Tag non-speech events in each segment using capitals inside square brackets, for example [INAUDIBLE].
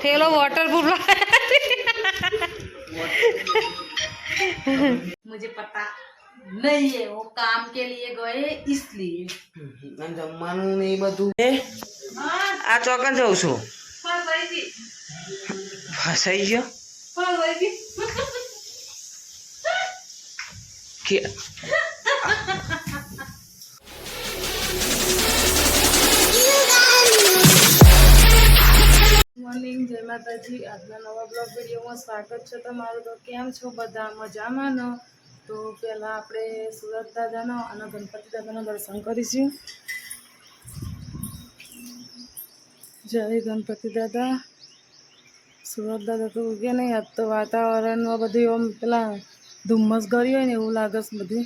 ठेलो वाटरप्रूफ मुझे पता नहीं है वो काम के लिए गए इसलिए અને જમવાનું ને એ બધું એ આ ચોકન જઉં છું ફસાઈ ગયો કે માતાજી, આજના નવા બ્લોગ વિડીયોમાં સ્વાગત છે તમારું. તો કેમ છો બધા? મજામાં ન? તો પહેલાં આપણે સુરત દાદાનો અને ગણપતિ દાદાના દર્શન કરીશું. જય ગણપતિ દાદા. સુરત દાદા તો ઉગ્યા નહીં. આજ તો વાતાવરણમાં બધું એમ પેલા ધુમ્મસ ગરી હોય ને એવું લાગે છે બધું.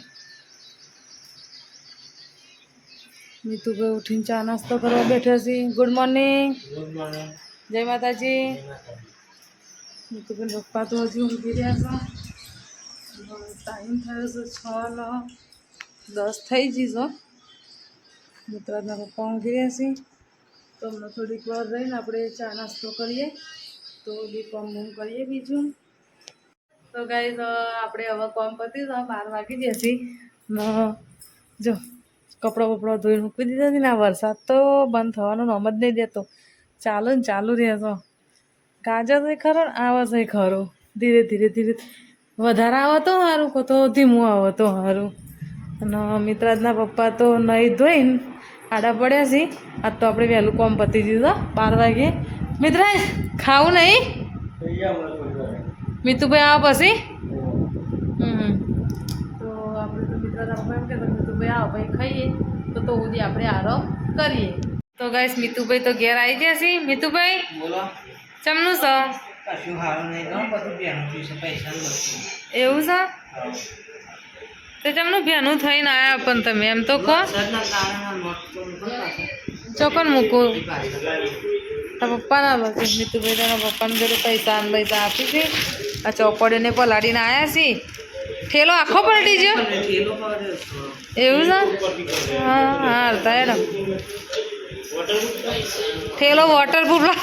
મીતુભાઈ ઉઠીને ચા નાસ્તો કરવા બેઠા છે. ગુડ મોર્નિંગ જય માતાજી. મીતુબેન પપ્પા તો હજી ઊંઘી રહ્યા છે ટાઈમ થયો છે છ નો. દસ થઈ જઈશો મિત્રના પપ્પા ઊંઘી રહ્યા છે. તો હમણાં થોડીક વાર રહીને આપણે ચા નાસ્તો કરીએ. તો બી કોમ બૂમ કરીએ બીજું. તો ગાઈઝ આપણે હવે કોમ પતી તો બાર વાગી જશે જો, કપડાં બપડા ધોઈને મૂકી દીધા ને, આ વરસાદ તો બંધ થવાનો નામ જ નહીં દેતો. ચાલુ ને ચાલુ રહ્યા છે ગાજર છે ખરો ને આવે છે ખરો. ધીરે ધીરે ધીરે વધારે આવે તો સારું કહો તો ધીમું આવે તો સારું. અને મિત્રાજના પપ્પા તો નહીં ધોઈને આડા પડ્યા છે. આજ તો આપણે વહેલું કોમ પતી દીધો બાર વાગે. મિત્રાજ ખાવું નહીં? મિતુભાઈ આવો પછી. તો આપણે તો મિત્રાના પપ્પા એમ કહેતા મિતુભાઈ આવો, ભાઈ ખાઈએ. તો તો સુધી આપણે આરામ કરીએ. તો ગાઈસ મિતુભાઈ તો ઘેર આવી ગયા છે. મિતુભાઈ બોલો. ચમનું છો? કશું સારું નહીં તો બધું બેનું છે પૈસા એવું છે? તો ચમનું ભેનું થઈને આવ્યા પણ તમે એમ તો કહો. ચોકન મૂકું. તારા પપ્પાના લો મિતુભાઈ તારા પપ્પાને જોડે પૈસા ને પૈસા આપી છે. આ ચોપડીને પલાડીને આવ્યા છે. ઠેલો આખો પલટી ગયો. એવું છે? હા હા હાલતા એડમ ઠેલો વોટરપ્રૂફ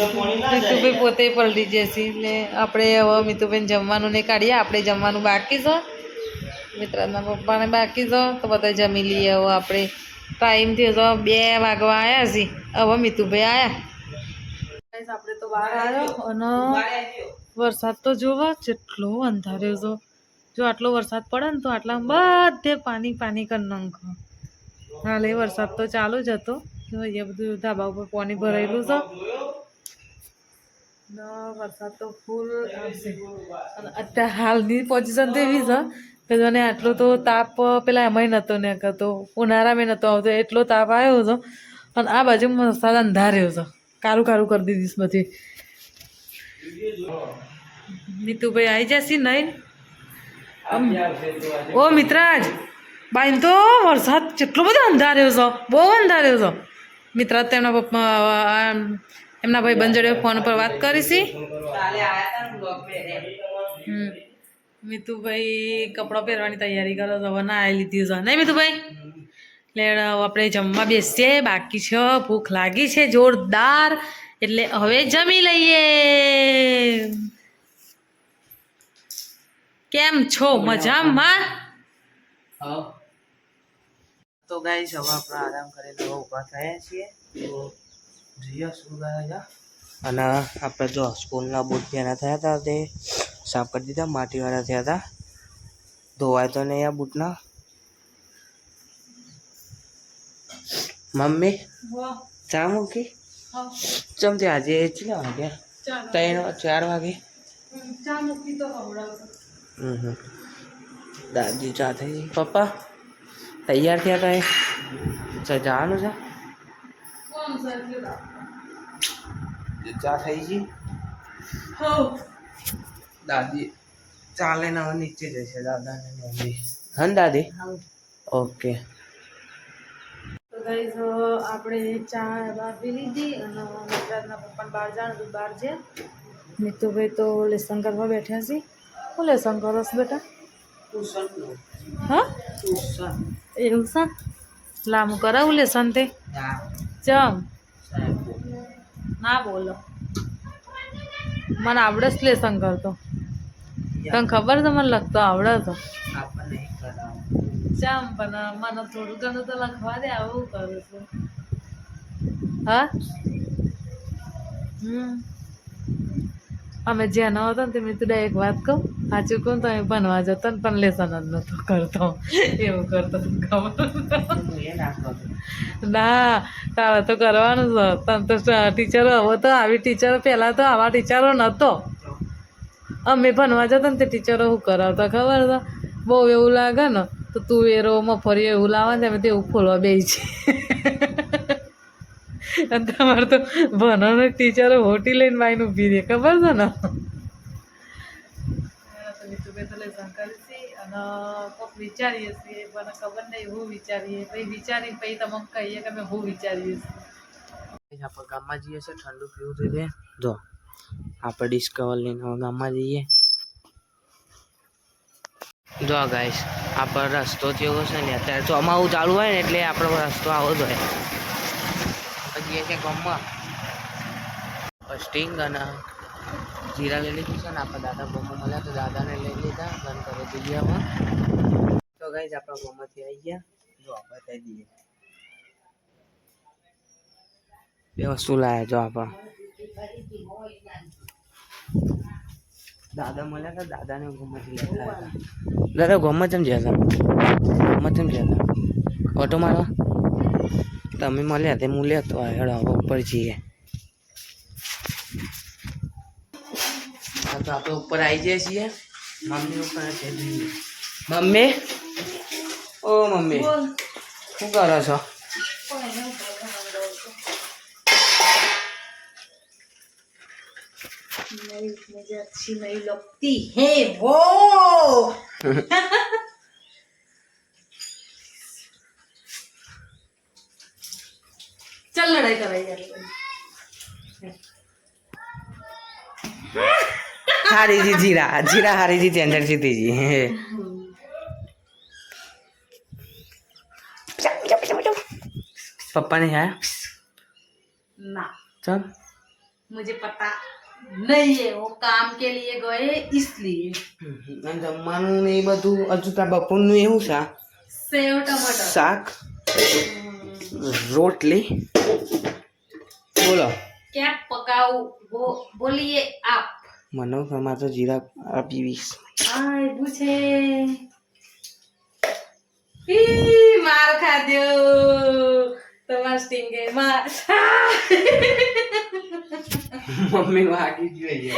મિતુભાઈ પોતે પલટી જશે એટલે આપણે હવે મિતુભાઈ જમવાનું નહીં કાઢીએ. આપણે જમવાનું બાકી છે. મિત્રના પપ્પાને બાકી છે. તો બધા જમી લઈએ હવે આપણે. ટાઈમ થયો તો બે વાગવા આવ્યા છે હવે મિતુભાઈ આવ્યા આપણે તો બહાર આવ્યો અને વરસાદ તો જોવો જેટલો અંધાર્યો છે. જો આટલો વરસાદ પડે ને તો આટલા બધે પાણી પાણી કરી નાખો. હાલ એ વરસાદ તો ચાલુ જ હતો. જો અહીંયા બધું ધાબા ઉપર પાણી ભરાયેલું છે. વરસાદ તો ફૂલ આવશે. અત્યારે હાલની પોઝિશન તો એવી છે કે જોને આટલો તો તાપ, પેલા એમાંય નહોતો ને કરતો ઉનાળામાં નહોતો આવતો, એટલો તાપ આવ્યો હતો. અને આ બાજુ વરસાદ અંધાર્યો છે. કારું કારું કરી દીધીશ બધી. નીતુભાઈ આવી જશે નહીં? ઓ મિત્રાજ બાઈન તો વરસાદ કેટલો બધો અંધાર્યો છે. બહુ અંધાર્યો છે. મિત્રાજ તેમના પપ્પા એમના ભાઈ બંજડે ફોન પર વાત કરી છે કાલે આયા તા ને બ્લોગ પહેરે. હમ. મિતુભાઈ કપડાં પહેરવાની તૈયારી કરો તો હવે ના લીધી છે. નહીં મિતુભાઈ? એટલે આપણે જમવા બેસીએ. બાકી છે ભૂખ લાગી છે. જોરદાર. એટલે હવે જમી લઈએ. કેમ છો? મજામાં? હાવ. તો ગાઈસ હવે આપણે આરામ કરીને હવે ઊભા થયા છીએ. તો જોઈએ શું કરે છે અને આપણે જો સ્કૂલના બૂટ પહેર્યા થયા હતા તે સાફ કરી દીધા માટીવાળા થયા હતા. ધોવાય તો નહીં આ બૂટના. મમ્મી ચા મૂકી? ચમથી આજે કેટલા વાગે ત્રણ ચાર વાગે. ચા મૂકી તો હવડાવ હમ હમ. દાદી ચા થઈ ગઈ. પપ્પા તૈયાર થયા તા ચા જવાનું છે? ચા થઈ ગઈ? હો દાદી ચાલે ને હવે નીચે જશે દાદા ને મમ્મી હા ને દાદી ઓકે. તો ગાઈઝ આપણે ચા બાફી લીધી અને મિત્રાજના પપ્પાને બહાર જાણ બહાર છે. મિતુભાઈ તો લેસન કરવા બેઠા છે. શું લેસન કરો છો બેટા હા એવું છે લાંબુ કરાવું લેસન તે સાહેબ ના બોલો મને આવડે જ લેસન કરતો તને ખબર છે મને લખતો આવડે તો ચમ પણ મને થોડું ઘણું તો લખવા દે આવું કરું છું હા હમ અમે જ્યાં ન હતો ને તે મેં એક વાત કહું, સાચું કહું તો અમે ભણવા જતો ને પણ લેસન જ નહોતો કરતો. એવું કરતો ના, તારે તો કરવાનું છે તને તો ટીચરો હવે તો આવી ટીચરો પહેલાં તો આવા ટીચરો નહોતો અમે ભણવા જતા ને તે ટીચરો શું કરાવતા ખબર છે? બહુ એવું લાગે ને, તો તું એરો મફરી એવું લાવે ને અમે તેવું ખોલવા બે છે અને તમારે તો ભણવાના ટીચરો હોટી લઈને માઈને ઊભી રહે ખબર છે ને? અને કોક વિચારીએ છીએ ખબર નહીં હું વિચારીએ. પછી વિચારી પછી તમને કહીએ કે અમે હું વિચારીએ છીએ. આપણે ગામમાં જઈએ છીએ ઠંડુ પીવું થઈ જાય જો આપણે ડિસ્કવર લઈને ગામમાં જઈએ. જો ગાઈશ આપણે રસ્તો થયો છે ને? અત્યારે ચોમાવું ચાલુ હોય ને એટલે આપણો રસ્તો આવો જ હોય. જઈએ છીએ ગમમાં. સ્ટિંગ અને જીરા લઈ લીધું છે ને આપણા દાદા ગામમાં મળ્યા તો દાદાને લઈ લીધા. બંધ કરી અમે તો ગાઈસ આપણા ગામમાંથી આવી ગયા. જો આપણે થઈ દઈએ. બે વસ્તુ લાયા જો આપણા. દાદા મળ્યા હતા દાદાને ગમતથી લેતા દાદા ગમત ચમ જ્યાં ગમત ચમ જ્યાં ઓટો મારવા? તમે મળ્યા તે હું લેતો આવ્યો હેડો હવે ઉપર જઈએ હા તો આપણે ઉપર આવી જઈએ છીએ મમ્મી ઉપર છે જોઈએ મમ્મી ઓ મમ્મી શું કરો છો नहीं मुझे अच्छी नहीं लगती है वो चल लड़ाई कराई यार હારી જી જીરા જીરા હારી જી ટેન્ડર જીતી જી પપ્પાને હે ना ચમ मुझे पता नहीं है वो काम के लिए गए इसलिए અને જમવાનું ને એ બધું હજુ તાર બપોરનું એવું છે सेव टमाटर શાક રોટલી બોલો. ક્યાં પકાવું? બોલીએ આપ. મનોગમાં તો જીરા આપી વીસ આ પૂછે ઈ માર ખાધ્યો તમાર સ્ટિંગે માર. મમ્મી વાગી જોઈએ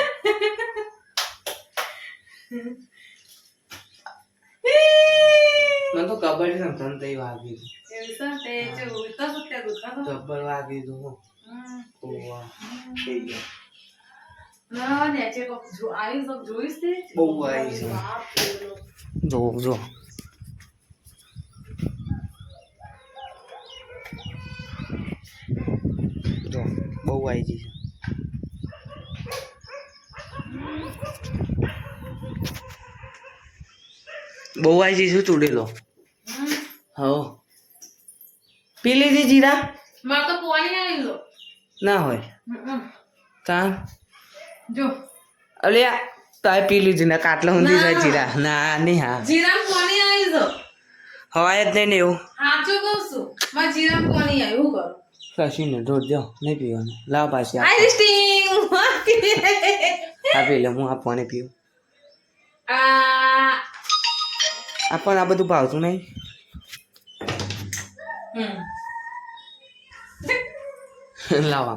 મને તો કબડ્ડી સમજણ તઈ વાગી એવું તો તે જો ઉલટા વાગી દુખો બહુ આવી છે. ચૂડી લો જો જો જો બહુ આવી ગઈ છે બહુ આવી ગઈ ચૂડેલો હો પી લીધી જીરા મારે તો પોવાની આવી લો ના હોય. તા. જો. અલ્યા તાય પી લીધી ને કાટલા ઊંધી જાય જીરા. ના નહીં હા. જીરા કોની આવી જો હવાય જ નહીં ને એવું. સાચું કહું છું. માર જીરા કોની આવી હું કરું? કશી ને રોજ જાઓ નહીં પીવાનું. લાવ પાછી. આઈ સ્ટિંગ આપી લે હું આ પાણી પીવું. આ. આપણને આ બધું ભાવતું નહીં. હમ. [LAUGHS] लावा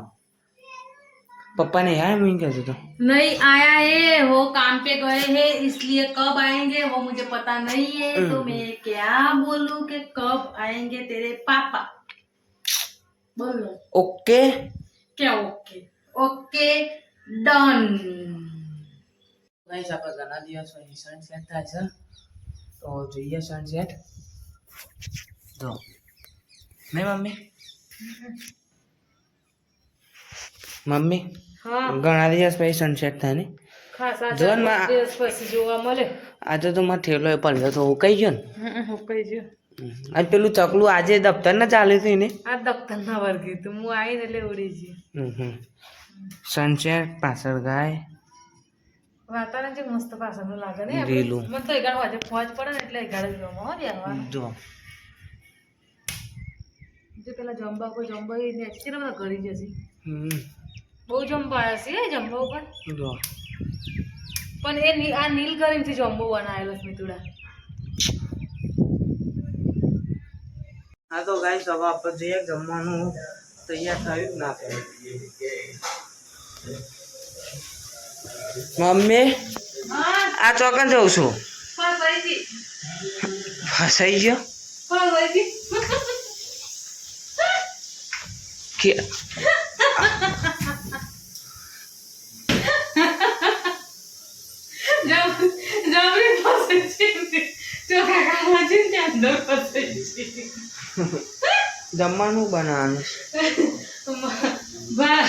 पप्पा ने यार मैं क्या था नहीं आया है वो काम पे गए हैं इसलिए कब आएंगे वो मुझे पता नहीं है तो मैं क्या बोलूं कि कब आएंगे तेरे पापा बोलो ओके क्या ओके ओके डन ગાઈસ આપણે ઘણા દિવસ પછી સનસેટ થાય છે તો જોઈએ સનસેટ જો નહીં મમ્મી મમ્મી? હા. ઘણા દિવસ પછી સનસેટ થાય ને? જોન માં- દિવસ પછી જોવા મળે. આજે તો મારો થેલો એ પડ્યો તો હું કઈ ગયો ને. હું કહી જો અને પેલું ચકલું આજે દફતર ના ચાલ્યું હતું ને? આ દફતરના વર્ગી હતું. હું આવીને એટલે ઉડી ગઈ. સનસેટ પાછળ ગાય. વાતાવરણ જે મસ્ત પાછળનું લાગે ને આપણે. મને તો એગાડ વાજે ફોજ પડે ને એટલે એગાડ જ ગમે જો. જે પેલા જંબા કોઈ જંબા એ ને કેટલા કરી જશે. હમ. બહુ જંબા આવ્યા છે જંબા ઉપર? જો. પણ એ આ નીલ કરીમથી જંબો બનાવેલો છે મિતુડા. હા તો ગાય હવે આપણે જઈએ જમવાનું. તૈયાર થયું જ ના થયું? મમ્મી આ ચોકન જઉં છું? ફસાઈ ગયો? કે જબરી ફસાઈ છે ચોખા ખાવા છે ને ત્યાં અંદર ફસાઈ છે [LAUGHS] જમવાનું બનાવવાનું [LAUGHS] બા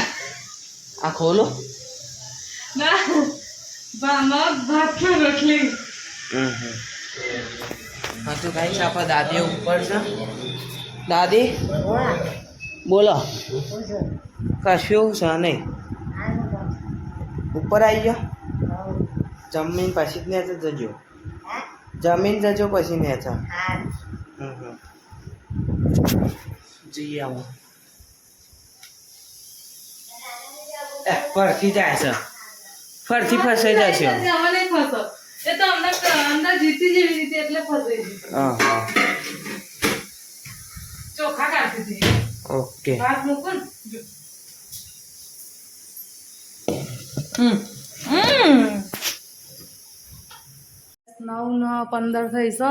આ ખોલો. રોટલી. હા તો ગાઈસ આપણા દાદી ઉપર છે. દાદી બોલો. કશું છે નહીં. ઉપર આવી જાઓ જમીન પછી જ નેચે જજો. જમીન જજો પછી નેચે. હમ. આવો. એ, ફરતી જાય છે. ફરથી ફસાઈ જાય છે. એ તો અમને અંદર જીતી જેવી રીતે એટલે ફસાઈ હા હા ચોખા કાઢી ઓકે. ભાત મૂકો હમ. હમ. નવ ને પંદર થઈ છે.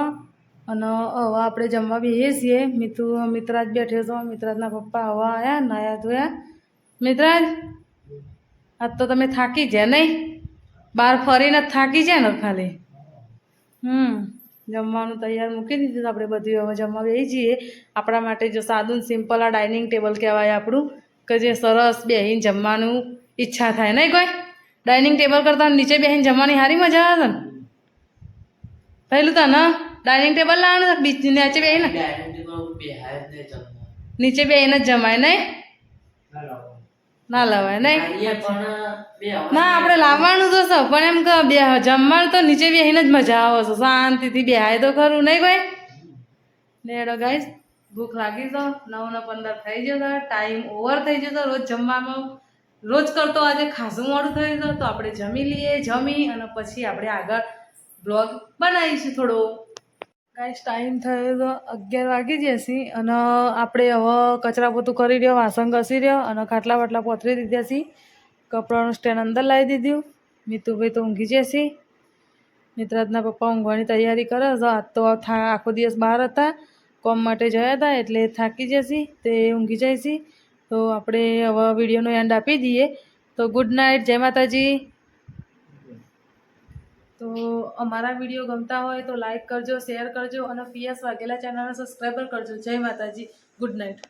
અને હવે આપણે જમવા બેસીએ છીએ. મિતુ, મિત્રાજ બેઠે છો. મિત્રાજના પપ્પા હવા આવ્યા નાયા ધોયા. મિત્રાજ, આજ તો તમે થાકી ગયા નહીં? બહાર ફરીને થાકી જાય ને ખાલી? હમ, જમવાનું તૈયાર મૂકી દીધું આપણે બધું. હવે જમવા બેસી જઈએ. આપણા માટે જો સાદું સિમ્પલ આ ડાઇનિંગ ટેબલ કહેવાય આપણું, કે જે સરસ બેહીને જમવાનું ઈચ્છા થાય. નહીં કોઈ? ડાઇનિંગ ટેબલ કરતાં નીચે બેસીને જમવાની સારી મજા આવે ને? પહેલું તો ને? ડાઇનિંગ ટેબલ લાવવાનું બીચ નીચે બેસીને નીચે બેસીને જ જમાય નહીં ના લવાય નહીં ના આપણે લાવવાનું તો છે પણ એમ કે બે જમવાનું તો નીચે બેહીને જ મજા આવે છે શાંતિથી બેહાય તો ખરું નહીં ભાઈ નેડો ગાઈશ ગાઈસ ભૂખ લાગી તો નવ ને પંદર થઈ જતો ટાઈમ ઓવર થઈ જતો રોજ જમવામાં રોજ કરતો આજે ખાસું મોડું થયું તો આપણે જમી લઈએ જમી અને પછી આપણે આગળ બ્લોગ બનાવીશું થોડો ગાઈસ ટાઈમ થયો તો અગિયાર વાગી જશે અને આપણે હવે કચરા પોતું કરી રહ્યો, વાસણ ઘસી રહ્યો અને ખાટલા બાટલા પોતરી દીધા છે કપડાનું સ્ટેન્ડ અંદર લાવી દીધું. મિતુભાઈ તો ઊંઘી જશે મિત્રાજના પપ્પા ઊંઘવાની તૈયારી કરે છે. આજ તો થા આખો દિવસ બહાર હતા. કોમ માટે જયા હતા એટલે થાકી જશે તે ઊંઘી જાય છે. તો આપણે હવે વિડીયોનો એન્ડ આપી દઈએ. તો ગુડ નાઇટ જય માતાજી. તો અમારા વીડિયો ગમતા હોય તો લાઈક કરજો શેર કરજો અને પીએસ વાઘેલા ચેનલને સબસ્ક્રાઈબર કરજો. જય માતાજી. Good night